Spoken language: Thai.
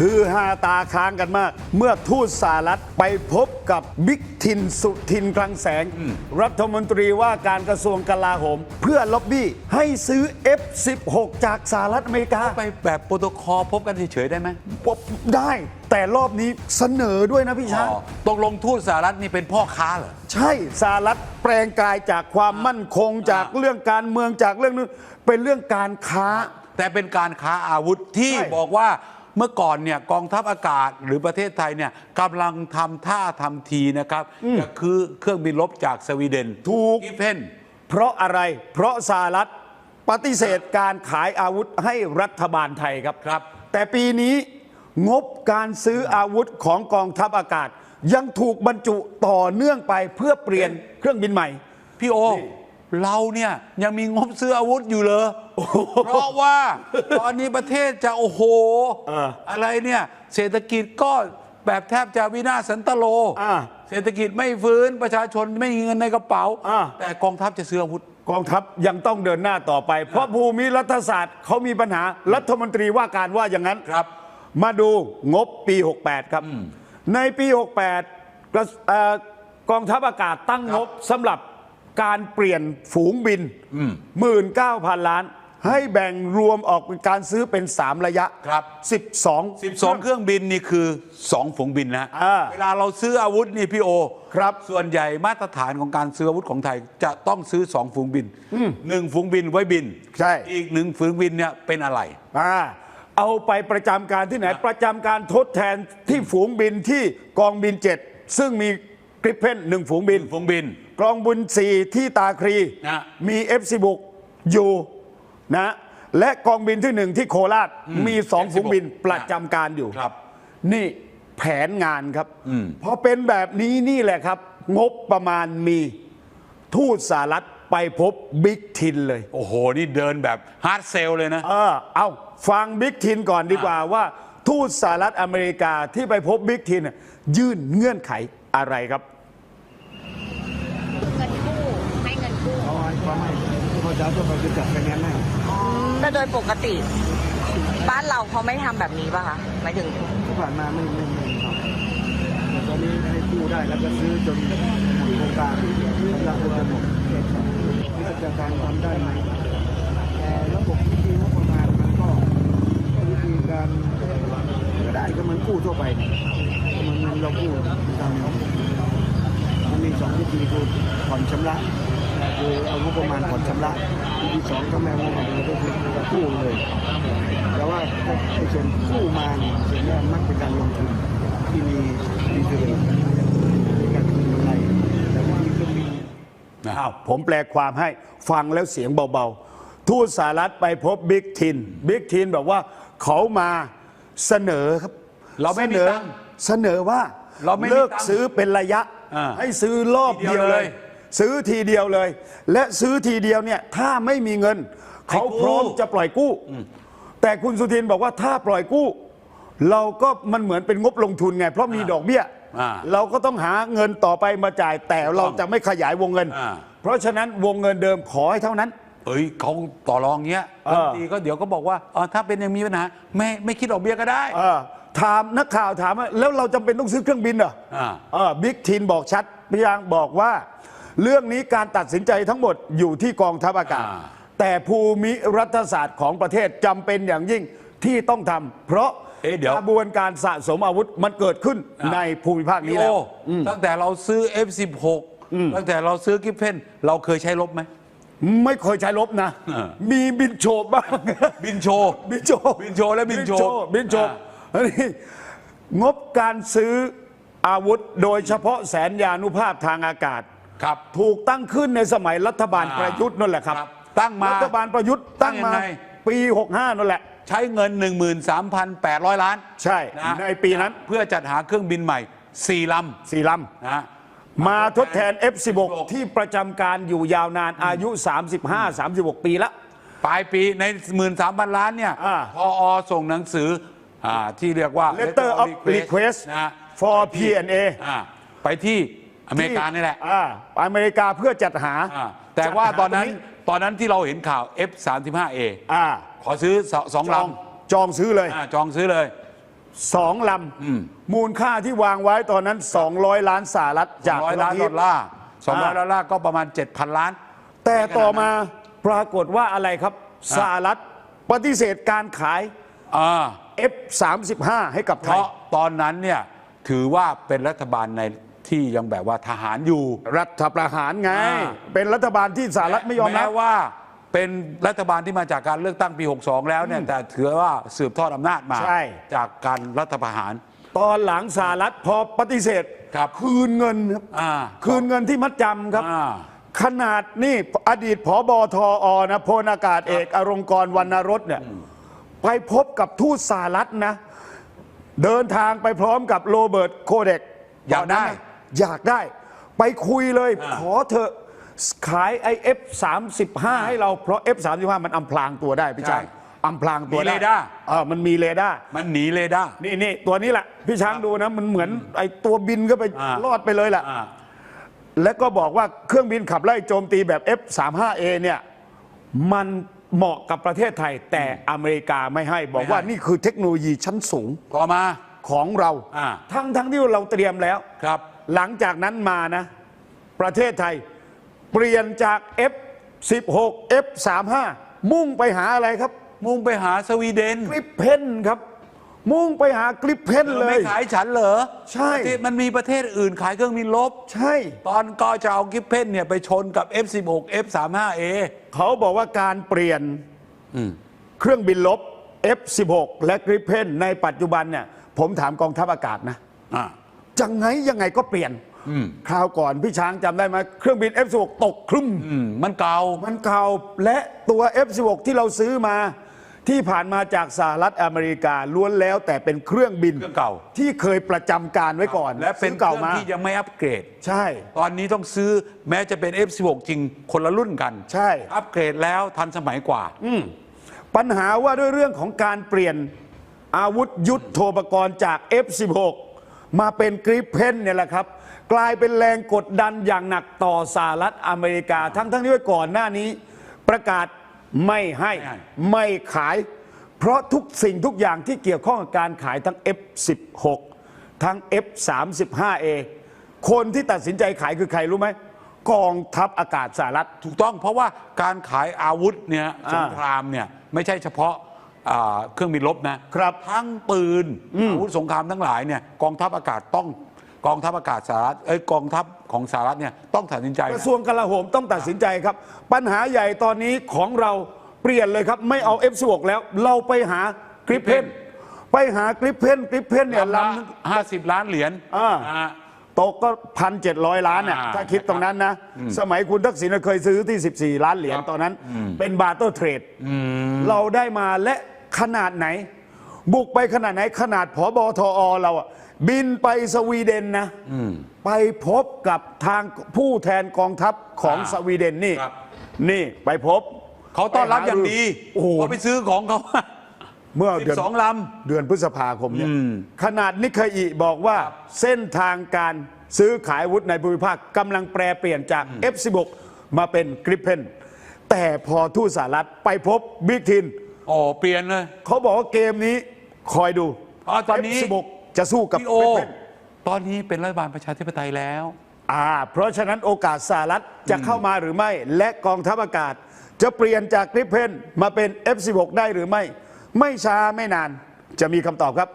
ฮือฮาตาค้างกันมาก เมื่อทูตสหรัฐไปพบกับบิ๊กทินสุทินคลังแสง รัฐมนตรีว่าการกระทรวงกลาโหม เพื่อล็อบบี้ให้ซื้อ F16 จากสหรัฐอเมริกาไปแบบโปรโตคอลพบกันเฉยๆได้ไหมได้ แต่รอบนี้เสนอด้วยนะพี่ช้างอ๋อตกลงทูตสหรัฐนี่เป็นพ่อค้าเหรอใช่สหรัฐแปลงกายจากความมั่นคงจากเรื่องการเมืองจากเรื่องนู้นเป็นเรื่องการค้า แต่เป็นการค้าอาวุธที่ใช่บอกว่า เมื่อก่อนเนี่ยกองทัพอากาศหรือประเทศไทยเนี่ยกำลังทำท่าทำทีนะครับจะคือเครื่องบินรบจากสวีเดนถูกกิฟเพน เพราะอะไร เพราะสหรัฐปฏิเสธการขายอาวุธให้รัฐบาลไทยครับ ครับ แต่ปีนี้งบการซื้ออาวุธของกองทัพอากาศ ยังถูกบรรจุต่อเนื่องไปเพื่อเปลี่ยนเครื่องบินใหม่ พี่โอ เราเนี่ยยังมีงบซื้ออาวุธอยู่เลย เพราะว่าตอนนี้ประเทศจะโอ้โหเอออะไรเนี่ยเศรษฐกิจก็แบบแทบจะวินาศสันตโล อ่าเศรษฐกิจไม่ฟื้นประชาชนไม่มีเงินในกระเป๋า อ่า แต่กองทัพจะซื้ออาวุธ กองทัพยังต้องเดินหน้าต่อไป เพราะภูมิรัฐศาสตร์เขามีปัญหารัฐมนตรีว่าการว่าอย่างนั้นครับ มาดูงบปี 68 ครับ ในปี 68กระเอ่อกองทัพอากาศตั้งงบสำหรับ การเปลี่ยนฝูงบิน19,000ล้าน ให้แบ่งรวมออกเป็นการซื้อเป็น 3 ระยะครับ 12 12 เครื่องบินนี่คือ 2 ฝูงบินนะอ่าเวลาเราซื้ออาวุธนี่พี่โอครับ ส่วนใหญ่มาตรฐานของการซื้ออาวุธของไทยจะต้องซื้อ 2 ฝูงบินหนึ่งฝูงบินไว้บิน ใช่ อีกหนึ่งฝูงบินเนี่ยเป็นอะไร อ่าเอาไปประจำการที่ไหน ประจำการทดแทนที่ฝูงบินที่กองบิน 7 ซึ่งมีกริปเพนหนึ่งฝูงบิน ฝูงบิน กองบุญสี่ที่ตาครีนะมี F16 อยู่นะ และกองบินที่หนึ่งที่โคราชมีสอง F16 ฝูงบินประจำการอยู่ครับ นี่แผนงานครับพอเป็นแบบนี้นี่แหละครับ งบประมาณมีทูตสหรัฐไปพบบิ๊กทินเลย โอ้โห นี่เดินแบบฮาร์ดเซลเลยนะ เออเอาฟังบิ๊กทินก่อนดีกว่าว่า ทูตสหรัฐอเมริกาที่ไปพบบิ๊กทินน่ะยื่นเงื่อนไขอะไรครับ เงินกู้ให้เงินกู้ เขาให้ความให้ พอจะเอาตัวไปจัดไฟแนนซ์ให้แต่โดยปกติ บ้านเราเขาไม่ทำแบบนี้ป่ะคะหมายถึง ที่ผ่านมาไม่ไม่ไม่ทำแต่ตอนนี้ให้กู้ได้แล้วก็ซื้อจนหมดโครงการกำลังจะหมดนี่จะการทำได้ไหมแต่ระบบวิธีงบประมาณมันก็วิธีการก็ได้ก็เหมือนกู้ทั่วไปเหมันเรากู้ทำมันมีสองวิธีคือผ่อนชำระ เอางบประมาณผ่อนชำระวิธีสองก็แม่งบประมาณก็คือกู้เลย แต่ว่าไอ้ส่วนกู้มาเนี่ยส่วนนี้มักเป็นการลงทุนที่มีดีเทลมีการคืนกำไรแต่ว่ามีเครื่องบินอ้าวผมแปลความให้ฟังแล้วเสียงเบาๆ ทูตสหรัฐไปพบบิ๊กทินบิ๊กทินบอกว่าเขามาเสนอครับเราไม่มีสนอตังค์เสนอว่าเราไม่มีเลิกตังค์ซื้อเป็นระยะอ่าให้ซื้อรอบทีเดีเดียยววเลเลยย ซื้อทีเดียวเลย และซื้อทีเดียวเนี่ยถ้าไม่มีเงินให้เขากู้พร้อมจะปล่อยกู้ แต่คุณสุทินบอกว่าถ้าปล่อยกู้ เราก็มันเหมือนเป็นงบลงทุนไง เพราะมีดอกเบี้ยอ่าเราก็ต้องหาเงินต่อไปมาจ่ายแต่เราจะไม่ขยายวงเงินอ่าเพราะฉะนั้นวงเงินเดิมขอให้เท่านั้น เอ้ยเขาต่อรองเงี้ยเออบางทีก็เดี๋ยวก็บอกว่าเออถ้าเป็นอย่างมีปัญหาไม่ไม่คิดดอกเบี้ยก็ได้เออถามนักข่าวถามว่าแล้วเราจำเป็นต้องซื้อเครื่องบินเหรออ่าเออบิ๊กทินบอกชัดพยางบอกว่า เรื่องนี้การตัดสินใจทั้งหมดอยู่ที่กองทัพอากาศ อ่า แต่ภูมิรัฐศาสตร์ของประเทศจำเป็นอย่างยิ่งที่ต้องทำเพราะเอ๊ะเดี๋ยว กระบวนการสะสมอาวุธมันเกิดขึ้นอ่าในภูมิภาคนี้พี่โอแล้วตั้งแต่เราซื้อ F16 ตั้งแต่เราซื้อกิฟเพนเราเคยใช้ลบไหม ไม่เคยใช้ลบนะเออมีบินโฉบบ้าง บินโชว์ บินโฉบบินโฉบและบินโฉบบินโฉบอ่า อันนี้งบการซื้ออาวุธโดยเฉพาะแสนยานุภาพทางอากาศ ครับ ถูกตั้งขึ้นในสมัยรัฐบาลอ่าประยุทธ์นั่นแหละครับ ครับตั้งมารัฐบาลประยุทธ์ตั้งมาตั้งยังไง ปี 65นั่นแหละ ใช้เงิน 13,800 ล้านใช่นะในปีนั้น เพื่อจัดหาเครื่องบินใหม่ 4 ลสี่ลำนะฮะำมาทดแทน F16 ที่ประจำการอยู่ยาวนานอายุ 35-36 ปีละ ปลายปีใน 13,000 ล้านเนี่ยอ่า พออส่งหนังสืออาที่เรียกว่า Letter of Request นะฮะ for P&A อ่าไปที่ อเมริกานี่แหละอ่าอเมริกาเพื่อจัดหา อ่าแต่ว่าจัดหตอนนั้นรงตอนนั้นที่เราเห็นข่าว F35A อ่า ขอซื้อสองสองจลองจองซื้อเลยำอ่าจองซื้อเลย สองลำมูลค่าที่วางไว้ตอนนั้น 200 ล้านสหรัฐจากร้อยล้านโลดอลลาร์สองร้อยอ่าดอลลาร์ก็ประมาณ 7,000 ล้าน แต่ต่อมาปรากฏว่าอะไรครับสหรัฐปฏิเสธการขาย อ่า F35 ให้กับเพไทยราะตอนนั้นเนี่ยถือว่าเป็นรัฐบาลใน ที่ยังแบบว่าทหารอยู่รัฐประหารไง อ่า เป็นรัฐบาลที่สหรัฐไม่ยอมรัแม้บว่าเป็นรัฐบาลที่มาจากการเลือกตั้งปี 62 แล้วเนี่ยแต่ถือว่าสืบทอดอำนาจมา ใช่ จากการรัฐประหาร ตอนหลังสหรัฐพอปฏิเสธครับคืนเงินครับอ่าคืนเงินที่มัดจำครับ อ่า ขนาดนี่อดีตผอบอทออนะพลอากาศเอกอรงกรวรรณรสเนี่ยไปพบกับทูตสหรัฐนะ เดินทางไปพร้อมกับโรเบิร์ตโคเดกอยากได้ ตนนั้นนะ อยากได้ ไปคุยเลยอ่า ขอเถอะขายไอเอฟสามสิบห้าให้เราเพราะ F35 มันอำพรางตัวได้พี่ช้างอำพรางตัวมีได้เรดาร์ เออมันมีเรดาร์ มันหนีเลยได้นี่นี่ตัวนี้แหละพี่ช้างดูนะมันเหมือนไอตัวบินก็ไปอ่า รอดไปเลยแหละ อ่า แล้วก็บอกว่าเครื่องบินขับไล่โจมตีแบบ F35A เนี่ยมันเหมาะกับประเทศไทย แต่อเมริกาไม่ให้บอกว่าไม่ให้ นี่คือเทคโนโลยีชั้นสูงต่อมา ของเรา อ่า ทั้งทั้งที่เราเตรียมแล้ว ครับ หลังจากนั้นมานะ ประเทศไทย เปลี่ยนจาก F16 F35 มุ่งไปหาอะไรครับ มุ่งไปหาสวีเดนกริปเพนครับ มุ่งไปหากริปเพนเลไม่ย ขายฉันเหรอใช่ ประเทศมันมีประเทศอื่นขายเครื่องบินลบ ใช่ ตอนก็จะเอากิฟเพนเนี่ยไปชนกับ F16 F35A เขาบอกว่าการเปลี่ยนอืมเครื่องบินลบ F16 และกริปเพนในปัจจุบันเนี่ย ผมถามกองทัพอากาศนะ อ่า จังไงยังไงก็เปลี่ยนอืมคราวก่อนพี่ช้างจำได้ไหมเครื่องบิน F16 ตกครึ่มอืมมันเก่ามันเก่าและตัว F16 ที่เราซื้อมาที่ผ่านมาจากสหรัฐอเมริกาล้วนแล้วแต่เป็นเครื่องบินเครื่องเก่าที่เคยประจำการไว้ก่อน และเป็นซื้อเคเก่ารื่องมาที่ยังไม่อัปเกรด ใช่ ตอนนี้ต้องซื้อแม้จะเป็น F16 จริงคนละรุ่นกัน ใช่ อัปเกรดแล้วทันสมัยกว่าปัญหาว่าด้วยเรื่องของการเปลี่ยนอาวุธยุทโธปกรณ์จาก F16 มาเป็นกริปเพนเนี่ยแหละครับ กลายเป็นแรงกดดันอย่างหนักต่อสหรัฐอเมริกา ทั้งทั้งที่ว่าก่อนหน้านี้ ประกาศไม่ให้ไม่ให้ไม่ขาย เพราะทุกสิ่งทุกอย่างที่เกี่ยวข้องกับการขายทั้ง F16 ทั้ง F35A คนที่ตัดสินใจขายคือใครรู้ไหมกองทัพอากาศสหรัฐ ถูกต้องเพราะว่าการขายอาวุธเนี่ยอ่าสงครามเนี่ยไม่ใช่เฉพาะ อ่าเครื่องบินรบนะครับทั้งปืนอาวุธสงครามทั้งหลายเนี่ยกองทัพอากาศต้องกองทัพอากาศสหรัฐเอ้ยกองทัพของสหรัฐเนี่ยต้องตัดสินใจกนะ ระทรวงกลาโหมต้องตัดสินใจครับ ปัญหาใหญ่ตอนนี้ของเราเปลี่ยนเลยครับ ไม่เอา F16 แล้วเราไปหากริปเพนไปหากริปเพนกริปเพนเนี่ยลำลละห้าสิบล้านเหรียญอ่าอ่าำตกก็พันเจ็ดร้อยล้านน่ะอ่าถ้าคิดตรงนั้นนะ สมัยคุณทักษิณเคยซื้อที่ 14 ล้านเหรียญครับตอนนั้น เป็นบาร์เตอร์เทรดเราได้มาและ ขนาดไหน บุกไปขนาดไหน ขนาดผบทอเราอะบินไปสวีเดนนะไปพบกับทางผู้แทนกองทัพของอ่าสวีเดนนี่ ครับ นี่ไปพบเขาต้อนรับอย่างดีโอ้โห เขาไปซื้อของเขา เมื่อสิเดือนบสองลเดือนพฤษภาคมเนี่ยขนาดนิเคอิบอกว่าเส้นทางการซื้อขายอาวุธในภูมิภาคกำลังแปรเปลี่ยนจาก F16 มาเป็นกริปเพนแต่พอทูตสหรัฐไปพบบิ๊กทินำ โอ้เปลี่ยนเลย เขาบอกว่าเกมนี้คอยดูอ๋อตอนนี้ F16 จะสู้กับพี่โอกริปเพนตอนนี้เป็นรัฐบาลประชาธิปไตยแล้ว อ่า เพราะฉะนั้นโอกาสสหรัฐจะเข้ามาหรือไม่ และกองทัพอากาศ จะเปลี่ยนจากกริปเพนมาเป็น F16 ได้หรือไม่ ไม่ช้าไม่นาน จะมีคำตอบครับ